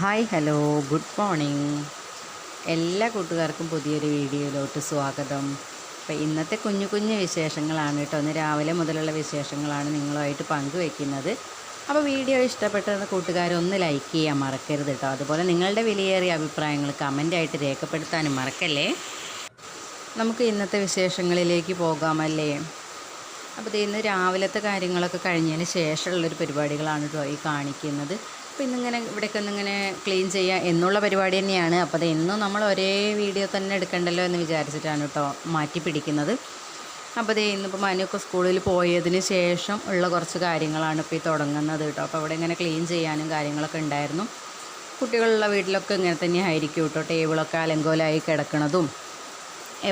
Hi hello. Good morning. എല്ലാ കൂട്ടുകാർക്കും പുതിയൊരു വീഡിയോയിലോട്ട് സ്വാഗതം. അപ്പോൾ ഇന്നത്തെ കുഞ്ഞു കുഞ്ഞു വിശേഷങ്ങളാണ് കേട്ടോ. ഒന്ന് രാവിലെ മുതലുള്ള വിശേഷങ്ങളാണ് നിങ്ങളുമായിട്ട് പങ്കുവെക്കുന്നത്. അപ്പോൾ വീഡിയോ ഇഷ്ടപ്പെട്ടെന്ന് കൂട്ടുകാരൊന്ന് ലൈക്ക് ചെയ്യാൻ മറക്കരുത് കേട്ടോ. അതുപോലെ നിങ്ങളുടെ വിലയേറിയ അഭിപ്രായങ്ങൾ കമന്റായിട്ട് രേഖപ്പെടുത്താനും മറക്കല്ലേ? നമുക്ക് ഇന്നത്തെ വിശേഷങ്ങളിലേക്ക് പോകാമല്ലേ? അപ്പോൾ ഇന്ന് രാവിലത്തെ കാര്യങ്ങളൊക്കെ കഴിഞ്ഞതിന് ശേഷമുള്ളൊരു പരിപാടികളാണ് കേട്ടോ ഈ കാണിക്കുന്നത്. അപ്പോൾ ഇന്നിങ്ങനെ ഇവിടെയൊക്കെ ഒന്നിങ്ങനെ ക്ലീൻ ചെയ്യുക എന്നുള്ള പരിപാടി തന്നെയാണ്. അപ്പോൾ അത് എന്നും നമ്മൾ ഒരേ വീഡിയോ തന്നെ എടുക്കണ്ടല്ലോ എന്ന് വിചാരിച്ചിട്ടാണ് കേട്ടോ മാറ്റി പിടിക്കുന്നത്. അപ്പോൾ ദേ ഇന്നിപ്പോൾ മനുവൊക്കെ സ്കൂളിൽ പോയതിന് ശേഷം ഉള്ള കുറച്ച് കാര്യങ്ങളാണ് ഇപ്പോൾ ഈ തുടങ്ങുന്നത് കേട്ടോ അപ്പോൾ അവിടെ ഇങ്ങനെ ക്ലീൻ ചെയ്യാനും കാര്യങ്ങളൊക്കെ ഉണ്ടായിരുന്നു. കുട്ടികളുള്ള വീട്ടിലൊക്കെ ഇങ്ങനെ തന്നെ ആയിരിക്കും കേട്ടോ ടേബിളൊക്കെ അലങ്കോലായി കിടക്കണതും.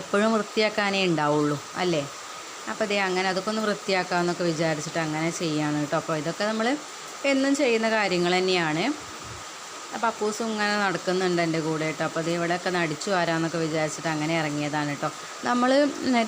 എപ്പോഴും വൃത്തിയാക്കാനേ ഉണ്ടാവുള്ളൂ അല്ലേ? അപ്പോൾ ദേ അങ്ങനെ അതൊക്കെ ഒന്ന് വൃത്തിയാക്കാമെന്നൊക്കെ വിചാരിച്ചിട്ട് അങ്ങനെ ചെയ്യാണ് കേട്ടോ അപ്പോൾ ഇതൊക്കെ നമ്മൾ എന്നും ചെയ്യുന്ന കാര്യങ്ങൾ തന്നെയാണ്. അപ്പോൾ അപ്പൂസും ഇങ്ങനെ നടക്കുന്നുണ്ട് എന്റെ കൂടെ കേട്ടോ. അപ്പോൾ അത് ഇവിടെയൊക്കെ നടിച്ചു വരാമെന്നൊക്കെ വിചാരിച്ചിട്ട് അങ്ങനെ ഇറങ്ങിയതാണ് കേട്ടോ. നമ്മൾ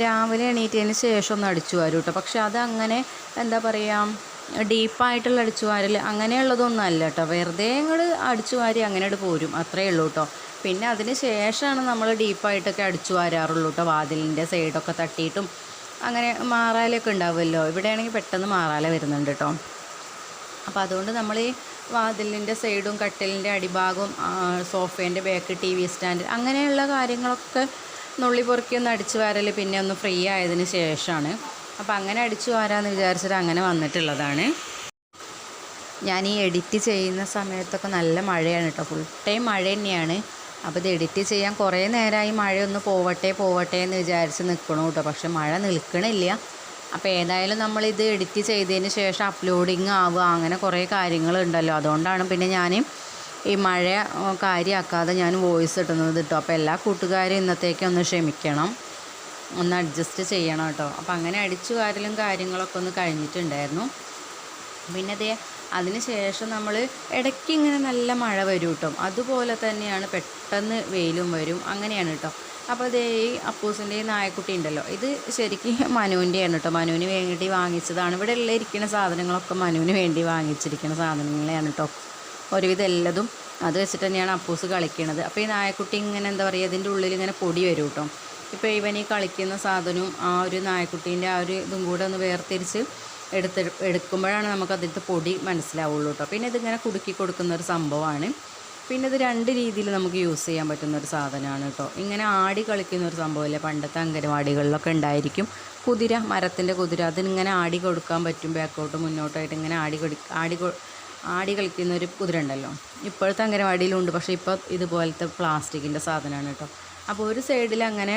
രാവിലെ എണീറ്റതിന് ശേഷം ഒന്ന് അടിച്ചു വരും കേട്ടോ. പക്ഷെ അതങ്ങനെ എന്താ പറയുക ഡീപ്പായിട്ടുള്ള അടിച്ചു വാരൽ അങ്ങനെയുള്ളതൊന്നും അല്ല കേട്ടോ. വെറുതെ ഇങ്ങോട്ട് അടിച്ചു വാരി അങ്ങനെ പോരും. അത്രയേ ഉള്ളൂ കേട്ടോ. പിന്നെ അതിന് ശേഷമാണ് നമ്മൾ ഡീപ്പായിട്ടൊക്കെ അടിച്ചു വാരാറുള്ളൂ കേട്ടോ. വാതിലിന്റെ സൈഡൊക്കെ തട്ടിയിട്ടും അങ്ങനെ മാറാലൊക്കെ ഉണ്ടാവുമല്ലോ. ഇവിടെയാണെങ്കിൽ പെട്ടെന്ന് മാറാല വരുന്നുണ്ട് കേട്ടോ. അപ്പോൾ അതുകൊണ്ട് നമ്മൾ ഈ വാതിലിന്റെ സൈഡും കട്ടിലിന്റെ അടിഭാഗവും സോഫേന്റെ ബാക്ക് ടി വി സ്റ്റാൻഡ് അങ്ങനെയുള്ള കാര്യങ്ങളൊക്കെ നുള്ളി പൊറുക്കി ഒന്ന് അടിച്ചു വാരൽ പിന്നെ ഒന്ന് ഫ്രീ ആയതിന് ശേഷമാണ്. അപ്പോൾ അങ്ങനെ അടിച്ചു വാരാന്ന് വിചാരിച്ചിട്ട് അങ്ങനെ വന്നിട്ടുള്ളതാണ്. ഞാൻ ഈ എഡിറ്റ് ചെയ്യുന്ന സമയത്തൊക്കെ നല്ല മഴയാണ് കേട്ടോ ഫുൾ ടൈം മഴ തന്നെയാണ്. അപ്പോൾ ഇത് എഡിറ്റ് ചെയ്യാൻ കുറേ നേരമായി മഴയൊന്ന് പോവട്ടെ പോവട്ടെ എന്ന് വിചാരിച്ച് നിൽക്കണു കേട്ടോ പക്ഷെ മഴ നിൽക്കണില്ല. അപ്പോൾ ഏതായാലും നമ്മളിത് എഡിറ്റ് ചെയ്തതിന് ശേഷം അപ്ലോഡിങ് ആവുക അങ്ങനെ കുറേ കാര്യങ്ങളുണ്ടല്ലോ. അതുകൊണ്ടാണ് പിന്നെ ഞാൻ ഈ മഴ കാര്യമാക്കാതെ ഞാൻ വോയിസ് ഇട്ടുന്നത് കേട്ടോ അപ്പോൾ എല്ലാ കൂട്ടുകാരും ഇന്നത്തേക്ക് ഒന്ന് ക്ഷമിക്കണം. ഒന്ന് അഡ്ജസ്റ്റ് ചെയ്യണം കേട്ടോ അപ്പോൾ അങ്ങനെ അടിച്ചു വാരലും കാര്യങ്ങളൊക്കെ ഒന്ന് കഴിഞ്ഞിട്ടുണ്ടായിരുന്നു. പിന്നെ അതേ അതിന് ശേഷം നമ്മൾ ഇടയ്ക്ക് ഇങ്ങനെ നല്ല മഴ വരും കേട്ടോ അതുപോലെ തന്നെയാണ് പെട്ടെന്ന് വെയിലും വരും. അങ്ങനെയാണ് കേട്ടോ അപ്പോൾ ഇതേ അപ്പൂസിന്റെ നായക്കുട്ടി ഉണ്ടല്ലോ. ഇത് ശരിക്കും മനുവിന്റെയാണ് കേട്ടോ മനുവിന് വേണ്ടി വാങ്ങിച്ചതാണ്. ഇവിടെ ഉള്ള ഇരിക്കുന്ന സാധനങ്ങളൊക്കെ മനുവിന് വേണ്ടി വാങ്ങിച്ചിരിക്കുന്ന സാധനങ്ങളെയാണ് കേട്ടോ ഒരുവിധം എല്ലതും അത് വെച്ചിട്ട് തന്നെയാണ് അപ്പൂസ് കളിക്കണത്. അപ്പോൾ ഈ നായക്കുട്ടി ഇങ്ങനെ എന്താ പറയുക ഇതിന്റെ ഉള്ളിൽ ഇങ്ങനെ പൊടി വരും കേട്ടോ ഇപ്പോൾ ഇവൻ ഈ കളിക്കുന്ന സാധനവും ആ ഒരു നായക്കുട്ടീന്റെ ആ ഒരു ഇതും കൂടെ ഒന്ന് വേർതിരിച്ച് എടുത്ത് എടുക്കുമ്പോഴാണ് നമുക്ക് അതിന്റെ പൊടി മനസ്സിലാവുള്ളൂ കേട്ടോ പിന്നെ ഇതിങ്ങനെ കുടുക്കി കൊടുക്കുന്ന ഒരു സംഭവമാണ്. പിന്നെ ഇത് രണ്ട് രീതിയിൽ നമുക്ക് യൂസ് ചെയ്യാൻ പറ്റുന്ന ഒരു സാധനമാണ് കേട്ടോ ഇങ്ങനെ ആടി കളിക്കുന്ന ഒരു സംഭവമല്ലേ? പണ്ടത്തെ അംഗനവാടികളിലൊക്കെ ഉണ്ടായിരിക്കും. കുതിര മരത്തിന്റെ കുതിര അതിനിങ്ങനെ ആടി കൊടുക്കാൻ പറ്റും ബാക്കോട്ട് മുന്നോട്ടായിട്ട് ഇങ്ങനെ ആടി കൊടു ആടി ആടി കളിക്കുന്ന ഒരു കുതിര ഉണ്ടല്ലോ. ഇപ്പോഴത്തെ അംഗനവാടിയിലുണ്ട് പക്ഷേ ഇപ്പോൾ ഇതുപോലത്തെ പ്ലാസ്റ്റിക്കിന്റെ സാധനമാണ് കേട്ടോ അപ്പോൾ ഒരു സൈഡിൽ അങ്ങനെ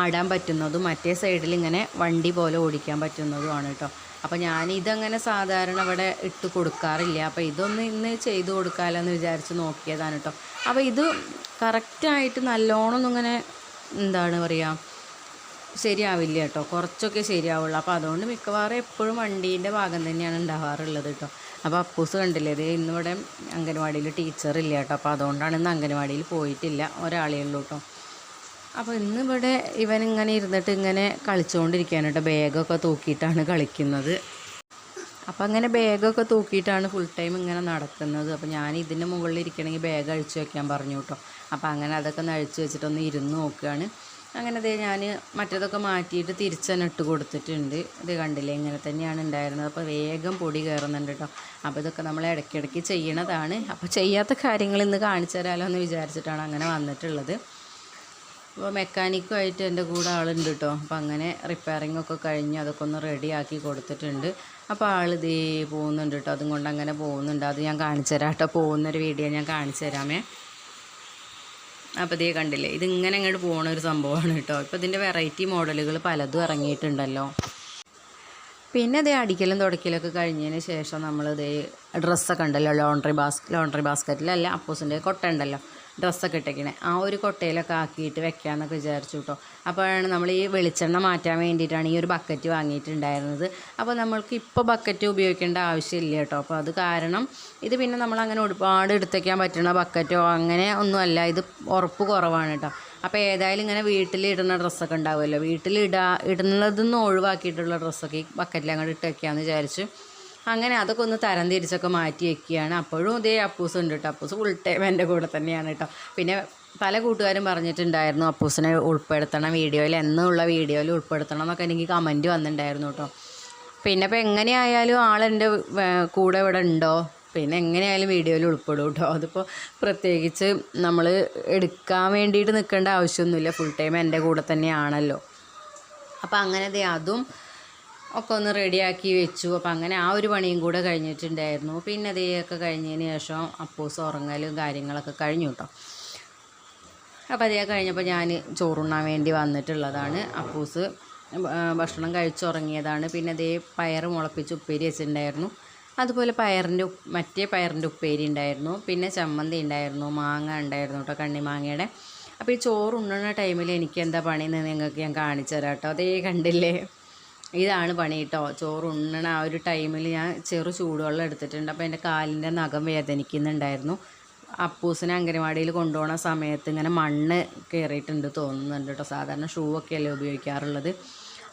ആടാൻ പറ്റുന്നതും മറ്റേ സൈഡിൽ ഇങ്ങനെ വണ്ടി പോലെ ഓടിക്കാൻ പറ്റുന്നതുമാണ് കേട്ടോ അപ്പോൾ ഞാൻ ഇതങ്ങനെ സാധാരണ ഇവിടെ ഇട്ട് കൊടുക്കാറില്ല. അപ്പോൾ ഇതൊന്ന് ഇന്ന് ചെയ്ത് കൊടുക്കാമല്ലോ എന്ന് വിചാരിച്ച് നോക്കിയതാണ് കേട്ടോ അപ്പോൾ ഇത് കറക്റ്റായിട്ട് നല്ലോണം ഇങ്ങനെ എന്താണ് പറയുക ശരിയാവില്ല കേട്ടോ കുറച്ചൊക്കെ ശരിയാവുള്ളൂ. അപ്പോൾ അതുകൊണ്ട് മിക്കവാറും എപ്പോഴും വണ്ടീന്റെ ഭാഗം തന്നെയാണ് ഉണ്ടാവാറുള്ളത് കേട്ടോ അപ്പോൾ അപ്പൂസ് കണ്ടില്ലേ ഇത് ഇന്നിവിടെ അംഗനവാടിയിൽ ടീച്ചറില്ല കേട്ടോ അപ്പോൾ അതുകൊണ്ടാണ് ഇന്ന് അംഗനവാടിയിൽ പോയിട്ടില്ല ഒരാളേ ഉള്ളൂ കേട്ടോ അപ്പോൾ ഇന്ന് ഇവിടെ ഇവൻ ഇങ്ങനെ ഇരുന്നിട്ട് ഇങ്ങനെ കളിച്ചുകൊണ്ടിരിക്കുകയാണ് കേട്ടോ. ബാഗൊക്കെ തൂക്കിയിട്ടാണ് കളിക്കുന്നത്. അപ്പോൾ അങ്ങനെ ബാഗൊക്കെ തൂക്കിയിട്ടാണ് ഫുൾ ടൈം ഇങ്ങനെ നടക്കുന്നത്. അപ്പോൾ ഞാൻ ഇതിന്റെ മുകളിൽ ഇരിക്കണമെങ്കിൽ ബാഗ് അഴിച്ചു വെക്കാൻ പറഞ്ഞു കേട്ടോ. അപ്പോൾ അങ്ങനെ അതൊക്കെ ഒന്ന് അഴിച്ചു വെച്ചിട്ടൊന്ന് ഇരുന്ന് നോക്കുകയാണ്. അങ്ങനെ ദേ ഞാൻ മറ്റേതൊക്കെ മാറ്റിയിട്ട് തിരിച്ച് തന്നെ ഇട്ട് കൊടുത്തിട്ടുണ്ട്. ഇത് കണ്ടില്ലേ? ഇങ്ങനെ തന്നെയാണ് ഉണ്ടായിരുന്നത്. അപ്പോൾ വേഗം പൊടി കയറുന്നുണ്ട് കേട്ടോ. അപ്പോൾ ഇതൊക്കെ നമ്മൾ ഇടയ്ക്കിടയ്ക്ക് ചെയ്യണതാണ്. അപ്പോൾ ചെയ്യാത്ത കാര്യങ്ങൾ ഇന്ന് കാണിച്ചു തരാമല്ലോ എന്ന് വിചാരിച്ചിട്ടാണ് അങ്ങനെ വന്നിട്ടുള്ളത്. അപ്പോൾ മെക്കാനിക്കുമായിട്ട് എന്റെ കൂടെ ആളുണ്ട് കേട്ടോ അപ്പോൾ അങ്ങനെ റിപ്പയറിംഗ് ഒക്കെ കഴിഞ്ഞ് അതൊക്കെ ഒന്ന് റെഡിയാക്കി കൊടുത്തിട്ടുണ്ട്. അപ്പോൾ ആൾ ഇതേ പോകുന്നുണ്ട് കേട്ടോ അതും കൊണ്ട് അങ്ങനെ പോകുന്നുണ്ട്. അത് ഞാൻ കാണിച്ചു തരാം കേട്ടോ പോകുന്നൊരു വീഡിയോ ഞാൻ കാണിച്ചു തരാമേ. അപ്പോൾ ഇതേ കണ്ടില്ലേ? ഇതിങ്ങനെ അങ്ങോട്ട് പോകുന്ന ഒരു സംഭവമാണ് കേട്ടോ ഇപ്പോൾ ഇതിന്റെ വെറൈറ്റി മോഡലുകൾ പലതും ഇറങ്ങിയിട്ടുണ്ടല്ലോ. പിന്നെ ഇതേ അടിക്കലും തുടക്കലൊക്കെ കഴിഞ്ഞതിന് ശേഷം നമ്മൾ ഇതേ ഡ്രസ്സൊക്കെ ഉണ്ടല്ലോ. ലോണ്ടറി ബാസ് ലോണ്ടറി ബാസ്ക്കറ്റിലല്ല അപ്പൂസിന്റെ കൊട്ട ഉണ്ടല്ലോ. ഡ്രസ്സൊക്കെ ഇട്ടേക്കണേ. ആ ഒരു കൊട്ടയിലൊക്കെ ആക്കിയിട്ട് വെക്കാമെന്നൊക്കെ വിചാരിച്ചു കേട്ടോ അപ്പോഴാണ് നമ്മൾ ഈ വെളിച്ചെണ്ണ മാറ്റാൻ വേണ്ടിയിട്ടാണ് ഈ ഒരു ബക്കറ്റ് വാങ്ങിയിട്ടുണ്ടായിരുന്നത്. അപ്പോൾ നമ്മൾക്ക് ഇപ്പോൾ ബക്കറ്റ് ഉപയോഗിക്കേണ്ട ആവശ്യമില്ല കേട്ടോ അപ്പോൾ അത് കാരണം ഇത് പിന്നെ നമ്മൾ അങ്ങനെ ഒരുപാട് എടുത്തേക്കാൻ പറ്റുന്ന ബക്കറ്റോ അങ്ങനെ ഒന്നുമല്ല ഇത് ഉറപ്പ് കുറവാണ് കേട്ടോ അപ്പോൾ ഏതായാലും ഇങ്ങനെ വീട്ടിൽ ഇടുന്ന ഡ്രസ്സൊക്കെ ഉണ്ടാവുമല്ലോ. വീട്ടിൽ ഇടാ ഇടുന്നതെന്ന് ഒഴിവാക്കിയിട്ടുള്ള ഡ്രസ്സൊക്കെ ഈ ബക്കറ്റിൽ അങ്ങോട്ട് ഇട്ട് വെക്കാമെന്ന് വിചാരിച്ചു അങ്ങനെ അതൊക്കെ ഒന്ന് തരം തിരിച്ചൊക്കെ മാറ്റി വെക്കുകയാണ്. അപ്പോഴും ഇതേ അപ്പൂസ് ഉണ്ട് കേട്ടോ അപ്പൂസ് ഫുൾ ടൈം എന്റെ കൂടെ തന്നെയാണ് കേട്ടോ പിന്നെ പല കൂട്ടുകാരും പറഞ്ഞിട്ടുണ്ടായിരുന്നു അപ്പൂസിനെ ഉൾപ്പെടുത്തണം വീഡിയോയിൽ എന്നുള്ള വീഡിയോയിൽ ഉൾപ്പെടുത്തണം എന്നൊക്കെ എനിക്ക് കമന്റ് വന്നിട്ടുണ്ടായിരുന്നു കേട്ടോ പിന്നെ ഇപ്പോൾ എങ്ങനെയായാലും ആളെന്റെ കൂടെ ഇവിടെ ഉണ്ടോ? പിന്നെ എങ്ങനെയായാലും വീഡിയോയിൽ ഉൾപ്പെടും കേട്ടോ അതിപ്പോൾ പ്രത്യേകിച്ച് നമ്മൾ എടുക്കാൻ വേണ്ടിയിട്ട് നിൽക്കേണ്ട ആവശ്യമൊന്നുമില്ല. ഫുൾ ടൈം എന്റെ കൂടെ തന്നെയാണല്ലോ. അപ്പോൾ അങ്ങനെ അതും ഒക്കെ ഒന്ന് റെഡിയാക്കി വെച്ചു. അപ്പോൾ അങ്ങനെ ആ ഒരു പണിയും കൂടെ കഴിഞ്ഞിട്ടുണ്ടായിരുന്നു. പിന്നെ അതേയൊക്കെ കഴിഞ്ഞതിന് ശേഷം അപ്പൂസ് ഉറങ്ങലും കാര്യങ്ങളൊക്കെ കഴിഞ്ഞു കേട്ടോ അപ്പോൾ അതേ കഴിഞ്ഞപ്പോൾ ഞാൻ ചോറുണ്ണാൻ വേണ്ടി വന്നിട്ടുള്ളതാണ്. അപ്പൂസ് ഭക്ഷണം കഴിച്ചുറങ്ങിയതാണ് പിന്നെ അതേ പയർ മുളപ്പിച്ച് ഉപ്പേരി വെച്ചിട്ടുണ്ടായിരുന്നു. അതുപോലെ പയറിന്റെ മറ്റേ പയറിന്റെ ഉപ്പേരി ഉണ്ടായിരുന്നു. പിന്നെ ചമ്മന്തി ഉണ്ടായിരുന്നു. മാങ്ങ ഉണ്ടായിരുന്നു കേട്ടോ കണ്ണിമാങ്ങയുടെ. അപ്പോൾ ഈ ചോറ് ഉണ്ണുന്ന ടൈമിൽ എനിക്ക് എന്താ പണിയെന്ന് നിങ്ങൾക്ക് ഞാൻ കാണിച്ചു തരാം കേട്ടോ അതേ കണ്ടില്ലേ? ഇതാണ് പണി കേട്ടോ ചോറ് ഉണ്ണണ ആ ഒരു ടൈമിൽ ഞാൻ ചെറു ചൂടുവെള്ളം എടുത്തിട്ടുണ്ട്. അപ്പോൾ എന്റെ കാലിന്റെ നഖം വേദനിക്കുന്നുണ്ടായിരുന്നു. അപ്പൂസിനെ അംഗനവാടിയിൽ കൊണ്ടുപോകുന്ന സമയത്ത് ഇങ്ങനെ മണ്ണ് കയറിയിട്ടുണ്ട് തോന്നുന്നുണ്ട് കേട്ടോ സാധാരണ ഷൂ ഒക്കെ അല്ലേ ഉപയോഗിക്കാറുള്ളത്.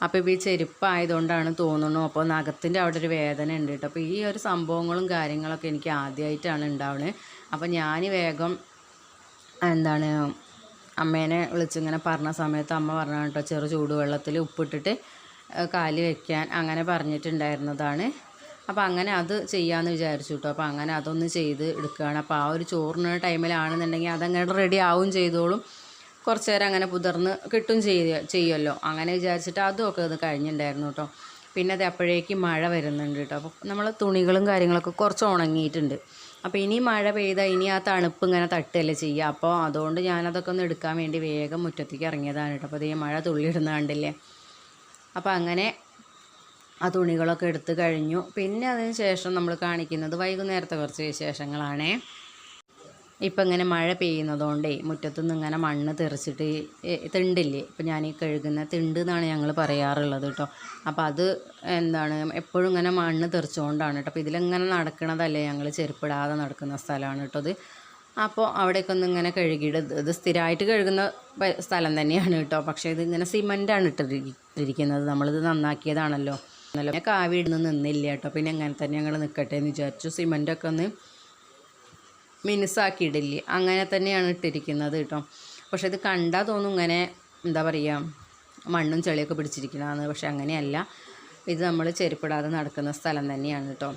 അപ്പോൾ ഇപ്പോൾ ഈ ചെരുപ്പായതുകൊണ്ടാണ് തോന്നുന്നു. അപ്പോൾ നഖത്തിന്റെ അവിടെ ഒരു വേദന ഉണ്ട് കേട്ടോ അപ്പോൾ ഈ ഒരു സംഭവങ്ങളും കാര്യങ്ങളൊക്കെ എനിക്ക് ആദ്യമായിട്ടാണ് ഉണ്ടാവുന്നത് അപ്പോൾ ഞാൻ വേഗം എന്താണ് അമ്മേനെ വിളിച്ചിങ്ങനെ പറഞ്ഞ സമയത്ത് അമ്മ പറഞ്ഞു കേട്ടോ ചെറു ചൂടുവെള്ളത്തിൽ ഉപ്പിട്ടിട്ട് കാൽ വയ്ക്കാൻ അങ്ങനെ പറഞ്ഞിട്ടുണ്ടായിരുന്നതാണ്. അപ്പോൾ അങ്ങനെ അത് ചെയ്യാമെന്ന് വിചാരിച്ചു കേട്ടോ അപ്പോൾ അങ്ങനെ അതൊന്ന് ചെയ്ത് എടുക്കുകയാണ് അപ്പോൾ ആ ഒരു ചോറിന് ടൈമിലാണെന്നുണ്ടെങ്കിൽ അതങ്ങനെ റെഡി ആവും ചെയ്തോളും. കുറച്ച് നേരം അങ്ങനെ പുതിർന്ന് കിട്ടും ചെയ്യ ചെയ്യുമല്ലോ അങ്ങനെ വിചാരിച്ചിട്ട് അതുമൊക്കെ അത് കഴിഞ്ഞിട്ടുണ്ടായിരുന്നു കേട്ടോ പിന്നെ അത് അപ്പോഴേക്ക് മഴ വരുന്നുണ്ട് കേട്ടോ അപ്പോൾ നമ്മൾ തുണികളും കാര്യങ്ങളൊക്കെ കുറച്ച് ഉണങ്ങിയിട്ടുണ്ട്. അപ്പോൾ ഇനി മഴ പെയ്താൽ ഇനി ആ തണുപ്പ് ഇങ്ങനെ തട്ടുകയല്ലേ ചെയ്യുക. അപ്പോൾ അതുകൊണ്ട് ഞാനതൊക്കെ ഒന്ന് എടുക്കാൻ വേണ്ടി വേഗം മുറ്റത്തേക്ക് ഇറങ്ങിയതാണ് കേട്ടോ അപ്പോൾ അതേ മഴ തുള്ളിയിടുന്ന കണ്ടില്ലേ? അപ്പോൾ അങ്ങനെ ആ തുണികളൊക്കെ എടുത്ത് കഴിഞ്ഞു. പിന്നെ അതിന് ശേഷം നമ്മൾ കാണിക്കുന്നത് വൈകുന്നേരത്തെ കുറച്ച് വിശേഷങ്ങളാണേ. ഇപ്പം ഇങ്ങനെ മഴ പെയ്യുന്നതുകൊണ്ടേ മുറ്റത്തുനിന്ന് ഇങ്ങനെ മണ്ണ് തെറിച്ചിട്ട് തിണ്ടില്ലേ? ഇപ്പം ഞാൻ ഈ കഴുകുന്ന തിണ്ട് എന്നാണ് ഞങ്ങൾ പറയാറുള്ളത് കേട്ടോ. അപ്പോൾ അത് എന്താണ് എപ്പോഴും ഇങ്ങനെ മണ്ണ് തെറിച്ചുകൊണ്ടാണ് കേട്ടോ. അപ്പോൾ ഇതിലിങ്ങനെ നടക്കണതല്ലേ ഞങ്ങൾ ചെരുപ്പിടാതെ നടക്കുന്ന സ്ഥലമാണ് കേട്ടോ ഇത്. അപ്പോൾ അവിടെയൊക്കെ ഒന്ന് ഇങ്ങനെ കഴുകിയിട്ട് ഇത് സ്ഥിരമായിട്ട് കഴുകുന്ന സ്ഥലം തന്നെയാണ് കേട്ടോ. പക്ഷേ ഇത് ഇങ്ങനെ സിമന്റാണ് ഇട്ടിരിക്കുന്നത്. നമ്മളിത് നന്നാക്കിയതാണല്ലോ. നല്ല കാവി ഇടുന്ന് നിന്നില്ല കേട്ടോ. പിന്നെ അങ്ങനെ തന്നെ ഞങ്ങൾ നിൽക്കട്ടെ എന്ന് വിചാരിച്ചു. സിമന്റൊക്കെ ഒന്ന് മിനുസാക്കി ഇടില്ലേ. അങ്ങനെ തന്നെയാണ് ഇട്ടിരിക്കുന്നത് കേട്ടോ. പക്ഷേ ഇത് കണ്ടാൽ തോന്നും ഇങ്ങനെ എന്താ പറയുക മണ്ണും ചെളിയൊക്കെ പിടിച്ചിരിക്കണമെന്ന് പക്ഷെ അങ്ങനെയല്ല. ഇത് നമ്മൾ ചെരുപ്പിടാതെ നടക്കുന്ന സ്ഥലം തന്നെയാണ് കേട്ടോ.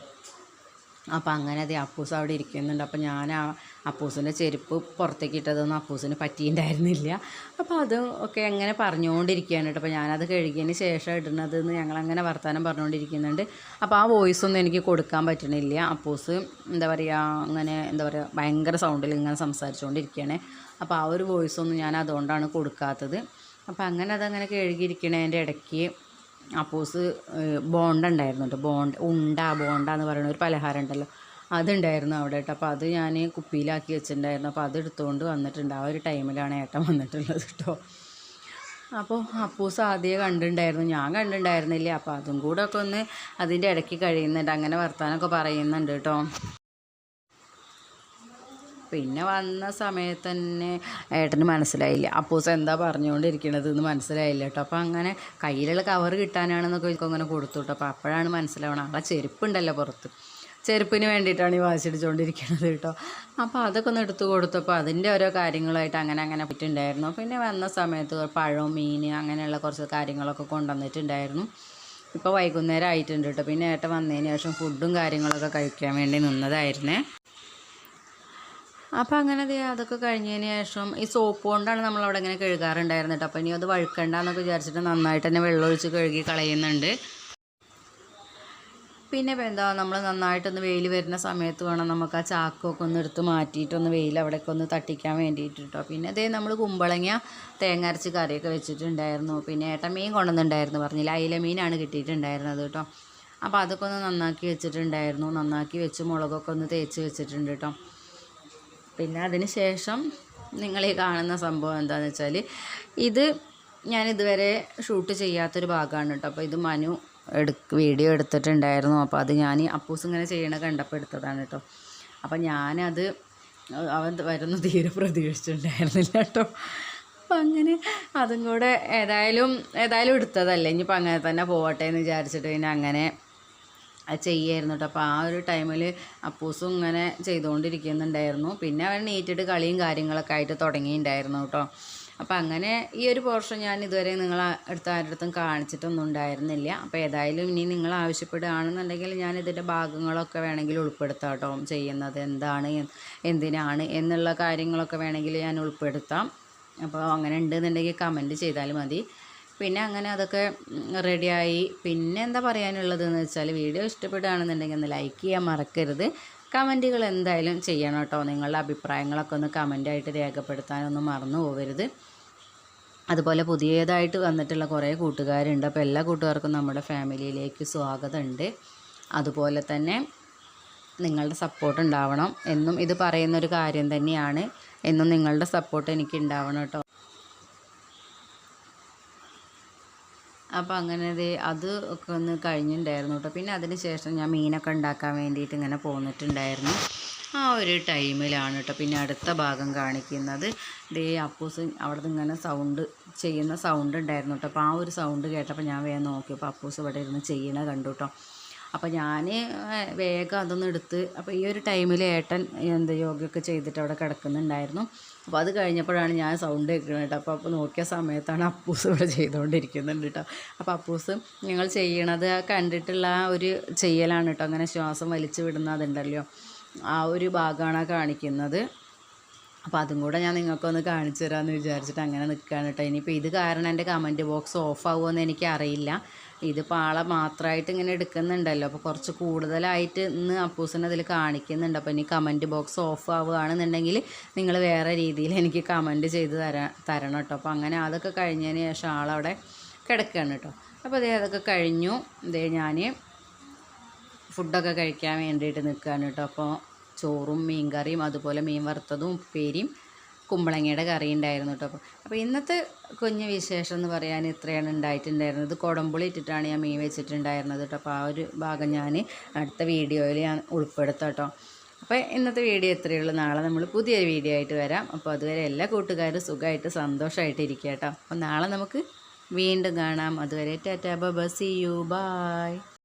അപ്പോൾ അങ്ങനെ അത് അപ്പൂസ് അവിടെ ഇരിക്കുന്നുണ്ട്. അപ്പോൾ ഞാൻ ആ അപ്പൂസിന്റെ ചെരുപ്പ് പുറത്തേക്ക് ഇട്ടതൊന്നും അപ്പൂസിന് പറ്റിയിട്ടുണ്ടായിരുന്നില്ല. അപ്പോൾ അത് ഒക്കെ അങ്ങനെ പറഞ്ഞുകൊണ്ടിരിക്കുകയാണ് കേട്ടോ. അപ്പോൾ ഞാനത് കഴുകിയതിന് ശേഷം ഇടുന്നത് എന്ന് ഞങ്ങളങ്ങനെ വർത്തമാനം പറഞ്ഞുകൊണ്ടിരിക്കുന്നുണ്ട്. അപ്പോൾ ആ വോയിസ് ഒന്നും എനിക്ക് കൊടുക്കാൻ പറ്റണില്ല. അപ്പൂസ് എന്താ പറയുക അങ്ങനെ എന്താ പറയുക ഭയങ്കര സൗണ്ടിൽ ഇങ്ങനെ സംസാരിച്ചുകൊണ്ടിരിക്കുകയാണ്. അപ്പോൾ ആ ഒരു വോയിസ് ഒന്നും ഞാൻ അതുകൊണ്ടാണ് കൊടുക്കാത്തത്. അപ്പോൾ അങ്ങനെ അതങ്ങനെ കഴുകിയിരിക്കണതിന്റെ ഇടയ്ക്ക് അപ്പൂസ് ബോണ്ട ഉണ്ടായിരുന്നു കേട്ടോ ബോണ്ട ഉണ്ട ബോണ്ട എന്ന് പറയുന്ന ഒരു പലഹാരം ഉണ്ടല്ലോ അതുണ്ടായിരുന്നു അവിടെ കേട്ടോ. അപ്പോൾ അത് ഞാൻ കുപ്പിയിലാക്കി വെച്ചിട്ടുണ്ടായിരുന്നു അപ്പോൾ അത് എടുത്തുകൊണ്ട് വന്നിട്ടുണ്ട്. ആ ഒരു ടൈമിലാണ് ഏട്ടൻ വന്നിട്ടുള്ളത് കേട്ടോ. അപ്പോൾ അപ്പൂസ് ആദ്യമേ കണ്ടിട്ടുണ്ടായിരുന്നു ഞാൻ കണ്ടിട്ടുണ്ടായിരുന്നില്ല അപ്പോൾ അതും കൂടെ ഒക്കെ ഒന്ന് അതിന്റെ ഇടയ്ക്ക് കഴിയുന്നുണ്ട്. അങ്ങനെ വർത്താനമൊക്കെ പറയുന്നുണ്ട് കേട്ടോ. പിന്നെ വന്ന സമയത്ത് തന്നെ ഏട്ടന് മനസ്സിലായില്ല. അപ്പൂസ് എന്താ പറഞ്ഞുകൊണ്ടിരിക്കണത് എന്ന് മനസ്സിലായില്ല കേട്ടോ അപ്പോൾ അങ്ങനെ കയ്യിലുള്ള കവർ കിട്ടാനാണെന്നൊക്കെ എനിക്ക് അങ്ങനെ കൊടുത്തു കേട്ടോ അപ്പോൾ അപ്പോഴാണ് മനസ്സിലാവണം ആളെ ചെരുപ്പുണ്ടല്ലോ പുറത്ത്. ചെരുപ്പിന് വേണ്ടിയിട്ടാണ് ഈ വാശിടിച്ചുകൊണ്ടിരിക്കുന്നത് കേട്ടോ അപ്പോൾ അതൊക്കെ ഒന്ന് എടുത്തു കൊടുത്തപ്പോൾ അതിന്റെ ഓരോ കാര്യങ്ങളായിട്ട് അങ്ങനെ അങ്ങനെ പറ്റിയിട്ടുണ്ടായിരുന്നു പിന്നെ വന്ന സമയത്ത് പഴം മീൻ അങ്ങനെയുള്ള കുറച്ച് കാര്യങ്ങളൊക്കെ കൊണ്ടുവന്നിട്ടുണ്ടായിരുന്നു. ഇപ്പോൾ വൈകുന്നേരം ആയിട്ടുണ്ട് കേട്ടോ പിന്നെ ഏട്ടൻ വന്നതിന് ശേഷം ഫുഡും കാര്യങ്ങളൊക്കെ കഴിക്കാൻ വേണ്ടി നിന്നതായിരുന്നേ. അപ്പോൾ അങ്ങനെ ദേ അതൊക്കെ കഴിഞ്ഞതിന് ശേഷം ഈ സോപ്പ് കൊണ്ടാണ് നമ്മളവിടെ ഇങ്ങനെ കഴുകാറുണ്ടായിരുന്നത് കേട്ടോ. അപ്പോൾ ഇനി അത് വഴുക്കണ്ടെന്നൊക്കെ വിചാരിച്ചിട്ട് നന്നായിട്ട് തന്നെ വെള്ളമൊഴിച്ച് കഴുകി കളയുന്നുണ്ട്. പിന്നെ ഇപ്പം എന്താ നമ്മൾ നന്നായിട്ടൊന്ന് വെയിൽ വരുന്ന സമയത്ത് വേണം നമുക്ക് ആ ചാക്കൊക്കെ ഒന്ന് എടുത്ത് മാറ്റിയിട്ടൊന്ന് വെയിൽ അവിടെയൊക്കെ ഒന്ന് തട്ടിക്കാൻ വേണ്ടിയിട്ട് കേട്ടോ. പിന്നെ അതേ നമ്മൾ കുമ്പളങ്ങ തേങ്ങ അരച്ച് കറിയൊക്കെ വെച്ചിട്ടുണ്ടായിരുന്നു. പിന്നെ ഏട്ട മീൻ കൊണ്ടുവന്നിട്ടുണ്ടായിരുന്നു പറഞ്ഞില്ല അയില മീനാണ് കിട്ടിയിട്ടുണ്ടായിരുന്നത് കേട്ടോ. അപ്പോൾ അതൊക്കെ ഒന്ന് നന്നാക്കി വെച്ചിട്ടുണ്ടായിരുന്നു. നന്നാക്കി വെച്ച് മുളകൊക്കെ ഒന്ന് തേച്ച് വെച്ചിട്ടുണ്ട് കേട്ടോ. പിന്നെ അതിന് ശേഷം നിങ്ങൾ ഈ കാണുന്ന സംഭവം എന്താണെന്ന് വെച്ചാൽ ഇത് ഞാൻ ഇതുവരെ ഷൂട്ട് ചെയ്യാത്തൊരു ഭാഗമാണ് കേട്ടോ. അപ്പോൾ ഇത് മനു എടുക്ക് വീഡിയോ എടുത്തിട്ടുണ്ടായിരുന്നു. അപ്പോൾ അത് ഞാൻ അപ്പൂസ് ഇങ്ങനെ ചെയ്യണ കണ്ടപ്പോൾ എടുത്തതാണ് കേട്ടോ. അപ്പോൾ ഞാനത് അവൻ വരുന്ന തീരെ പ്രതീക്ഷിച്ചിട്ടുണ്ടായിരുന്നില്ല കേട്ടോ. അപ്പം അങ്ങനെ അതും കൂടെ ഏതായാലും ഏതായാലും എടുത്തതല്ലേ. ഇനിയിപ്പോൾ അങ്ങനെ തന്നെ പോവട്ടെ എന്ന് വിചാരിച്ചിട്ട് പിന്നെ അങ്ങനെ ചെയ്യായിരുന്നു കേട്ടോ. അപ്പോൾ ആ ഒരു ടൈമിൽ അപ്പൂസും ഇങ്ങനെ ചെയ്തുകൊണ്ടിരിക്കുന്നുണ്ടായിരുന്നു. പിന്നെ അവൻ നീറ്റിട്ട് കളിയും കാര്യങ്ങളൊക്കെ ആയിട്ട് തുടങ്ങിയിട്ടുണ്ടായിരുന്നു കേട്ടോ. അപ്പോൾ അങ്ങനെ ഈ ഒരു പോർഷൻ ഞാൻ ഇതുവരെ നിങ്ങൾ അടുത്ത ആരുടെ അടുത്തും കാണിച്ചിട്ടൊന്നും ഉണ്ടായിരുന്നില്ല. അപ്പോൾ ഏതായാലും ഇനി നിങ്ങൾ ആവശ്യപ്പെടുകയാണെന്നുണ്ടെങ്കിൽ ഞാൻ ഇതിന്റെ ഭാഗങ്ങളൊക്കെ വേണമെങ്കിൽ ഉൾപ്പെടുത്താം കേട്ടോ. ചെയ്യുന്നത് എന്താണ് എന്തിനാണ് എന്നുള്ള കാര്യങ്ങളൊക്കെ വേണമെങ്കിൽ ഞാൻ ഉൾപ്പെടുത്താം. അപ്പോൾ അങ്ങനെ ഉണ്ടെന്നുണ്ടെങ്കിൽ കമന്റ് ചെയ്താൽ മതി. പിന്നെ അങ്ങനെ അതൊക്കെ റെഡിയായി. പിന്നെ എന്താ പറയാനുള്ളതെന്ന് വെച്ചാൽ വീഡിയോ ഇഷ്ടപ്പെടുകയാണെന്നുണ്ടെങ്കിൽ ഒന്ന് ലൈക്ക് ചെയ്യാൻ മറക്കരുത്. കമന്റുകൾ എന്തായാലും ചെയ്യണം കേട്ടോ. നിങ്ങളുടെ അഭിപ്രായങ്ങളൊക്കെ ഒന്ന് കമന്റായിട്ട് രേഖപ്പെടുത്താനൊന്നും മറന്നു പോകരുത് അതുപോലെ പുതിയതായിട്ട് വന്നിട്ടുള്ള കുറേ കൂട്ടുകാരുണ്ട്. അപ്പോൾ എല്ലാ കൂട്ടുകാർക്കും നമ്മുടെ ഫാമിലിയിലേക്ക് സ്വാഗതമുണ്ട്. അതുപോലെ തന്നെ നിങ്ങളുടെ സപ്പോർട്ട് ഉണ്ടാവണം എന്നും ഇത് പറയുന്നൊരു കാര്യം തന്നെയാണ്. എന്നും നിങ്ങളുടെ സപ്പോർട്ട് എനിക്ക് ഉണ്ടാവണം കേട്ടോ. അപ്പോൾ അങ്ങനെ ദേ അത് ഒക്കെ ഒന്ന് കഴിഞ്ഞിട്ടുണ്ടായിരുന്നു കേട്ടോ പിന്നെ അതിന് ശേഷം ഞാൻ മീനൊക്കെ ഉണ്ടാക്കാൻ വേണ്ടിയിട്ട് ഇങ്ങനെ പോന്നിട്ടുണ്ടായിരുന്നു. ആ ഒരു ടൈമിലാണ് കേട്ടോ പിന്നെ അടുത്ത ഭാഗം കാണിക്കുന്നത്. ദേ അപ്പൂസ് അവിടെ ഇങ്ങനെ സൗണ്ട് ചെയ്യുന്ന സൗണ്ട് ഉണ്ടായിരുന്നു കേട്ടോ അപ്പോൾ ആ ഒരു സൗണ്ട് കേട്ടപ്പോൾ ഞാൻ വേഗം നോക്കിയപ്പോൾ അപ്പൂസ് ഇവിടെ ഇരുന്ന് ചെയ്യണ കണ്ടു കേട്ടോ അപ്പോൾ ഞാൻ വേഗം അതൊന്ന് എടുത്ത് അപ്പോൾ ഈ ഒരു ടൈമിൽ ഏട്ടൻ എന്ത് യോഗയൊക്കെ ചെയ്തിട്ട് അവിടെ കിടക്കുന്നുണ്ടായിരുന്നു. അപ്പോൾ അത് കഴിഞ്ഞപ്പോഴാണ് ഞാൻ സൗണ്ട് കേൾക്കുന്നത് കേട്ടോ. അപ്പോൾ അപ്പോൾ നോക്കിയ സമയത്താണ് അപ്പൂസ് ഇവിടെ ചെയ്തുകൊണ്ടിരിക്കുന്നുണ്ട് കേട്ടോ. അപ്പോൾ അപ്പൂസ് ഞങ്ങൾ ചെയ്യണത് കണ്ടിട്ടുള്ള ആ ഒരു ചെയ്യലാണ് കേട്ടോ. അങ്ങനെ ശ്വാസം വലിച്ചു വിടുന്ന അതുണ്ടല്ലോ. ആ ഒരു ഭാഗമാണ് കാണിക്കുന്നത്. അപ്പോൾ അതും കൂടെ ഞാൻ നിങ്ങൾക്കൊന്ന് കാണിച്ചു തരാമെന്ന് വിചാരിച്ചിട്ട് അങ്ങനെ നിൽക്കുകയാണ് കേട്ടോ. ഇനിയിപ്പോൾ ഇത് കാരണം എന്റെ കമന്റ് ബോക്സ് ഓഫ് ആവുമോ ആവുമെന്ന് എനിക്കറിയില്ല. ഇത് പാള മാത്രമായിട്ട് ഇങ്ങനെ എടുക്കുന്നുണ്ടല്ലോ. അപ്പോൾ കുറച്ച് കൂടുതലായിട്ട് ഇന്ന് അപ്പൂസൻ അതിൽ കാണിക്കുന്നുണ്ട്. അപ്പോൾ ഇനി കമന്റ് ബോക്സ് ഓഫ് ആവുകയാണെന്നുണ്ടെങ്കിൽ നിങ്ങൾ വേറെ രീതിയിൽ എനിക്ക് കമന്റ് ചെയ്ത് തരാ തരണം കേട്ടോ അപ്പോൾ അങ്ങനെ അതൊക്കെ കഴിഞ്ഞതിന് ശേഷം ആളവിടെ കിടക്കുകയാണ് കേട്ടോ അപ്പോൾ അതേ അതൊക്കെ കഴിഞ്ഞു. ഇതേ ഞാൻ ഫുഡൊക്കെ കഴിക്കാൻ വേണ്ടിയിട്ട് നിൽക്കുകയാണ് കേട്ടോ അപ്പോൾ ചോറും മീൻ കറിയും അതുപോലെ മീൻ വറുത്തതും ഉപ്പേരിയും കുമ്പളങ്ങയുടെ കറി ഉണ്ടായിരുന്നു കേട്ടോ. അപ്പോൾ അപ്പോൾ ഇന്നത്തെ കുഞ്ഞ് വിശേഷം എന്ന് പറയാൻ ഇത്രയാണ് ഉണ്ടായിട്ടുണ്ടായിരുന്നത്. കുടംപുളി ഇട്ടിട്ടാണ് ഞാൻ മീൻ വെച്ചിട്ടുണ്ടായിരുന്നത് കേട്ടോ. അപ്പോൾ ആ ഒരു ഭാഗം ഞാൻ അടുത്ത വീഡിയോയിൽ ഞാൻ ഉൾപ്പെടുത്താം കേട്ടോ. അപ്പോൾ ഇന്നത്തെ വീഡിയോ ഇത്രയേ ഉള്ളൂ. നാളെ നമ്മൾ പുതിയൊരു വീഡിയോ ആയിട്ട് വരാം. അപ്പോൾ അതുവരെ എല്ലാ കൂട്ടുകാരും സുഖമായിട്ട് സന്തോഷമായിട്ട് ഇരിക്കുക കേട്ടോ അപ്പോൾ നാളെ നമുക്ക് വീണ്ടും കാണാം. അതുവരെ ടാറ്റാ ബ സി യു ബായ്